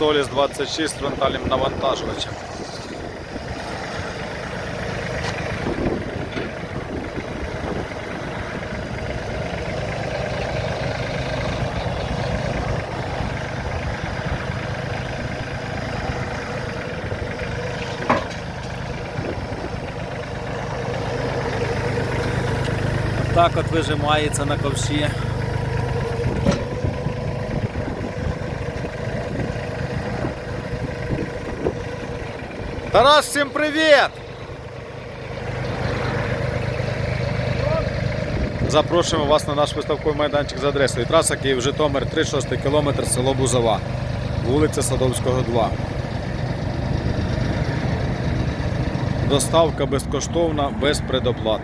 Соліс 26 з фронтальним навантажувачем. Так от вижимається на ковші. Тарас, всім привіт! Запрошуємо вас на наш виставковий майданчик за адресою траса Київ Житомир 36 км село Бузова, вулиця Садовського 2. Доставка безкоштовна, без предоплат.